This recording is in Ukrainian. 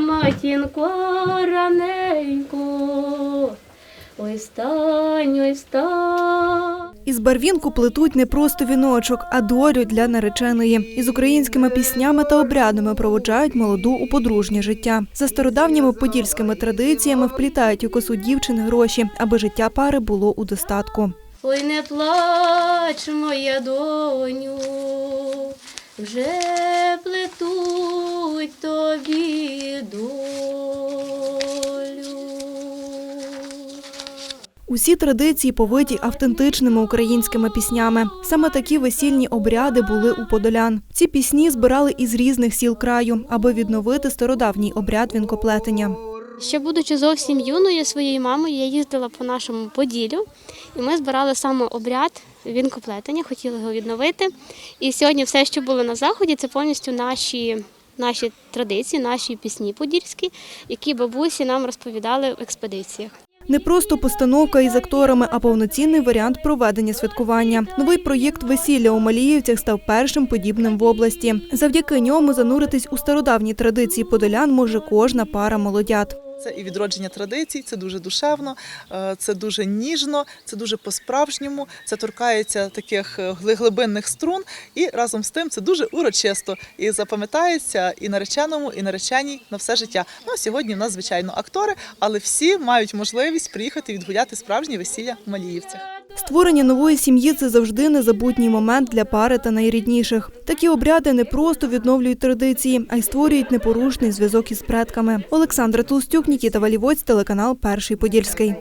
матінко раненько, ой стань, ой стань. Із барвінку плетуть не просто віночок, а долю для нареченої. Із українськими піснями та обрядами проводжають молоду у подружнє життя. За стародавніми подільськими традиціями вплітають у косу дівчин гроші, аби життя пари було у достатку. Ой, не плач, моя доню, вже плетуть тобі долю. Усі традиції повиті автентичними українськими піснями. Саме такі весільні обряди були у подолян. Ці пісні збирали із різних сіл краю, аби відновити стародавній обряд вінкоплетення. Ще будучи зовсім юною своєю мамою, я їздила по нашому Поділлю, і ми збирали саме обряд вінкоплетення, хотіли його відновити. І сьогодні все, що було на заході, це повністю наші, наші традиції, наші пісні подільські, які бабусі нам розповідали в експедиціях. Не просто постановка із акторами, а повноцінний варіант проведення святкування. Новий проєкт весілля у Маліївцях став першим подібним в області. Завдяки ньому зануритись у стародавні традиції подолян може кожна пара молодят. Це і відродження традицій, це дуже душевно, е, це дуже ніжно, це дуже по-справжньому. Це торкається таких е, глибинних струн, і разом з тим це дуже урочисто і запам'ятається і нареченому, і нареченій на все життя. Ну сьогодні в нас звичайно актори, але всі мають можливість приїхати відгуляти справжнє весілля в Маліївцях. Створення нової сім'ї це завжди незабутній момент для пари та найрідніших. Такі обряди не просто відновлюють традиції, а й створюють непорушний зв'язок із предками. Олександра Толстюк, Нікіта Валівоць, телеканал Перший Подільський.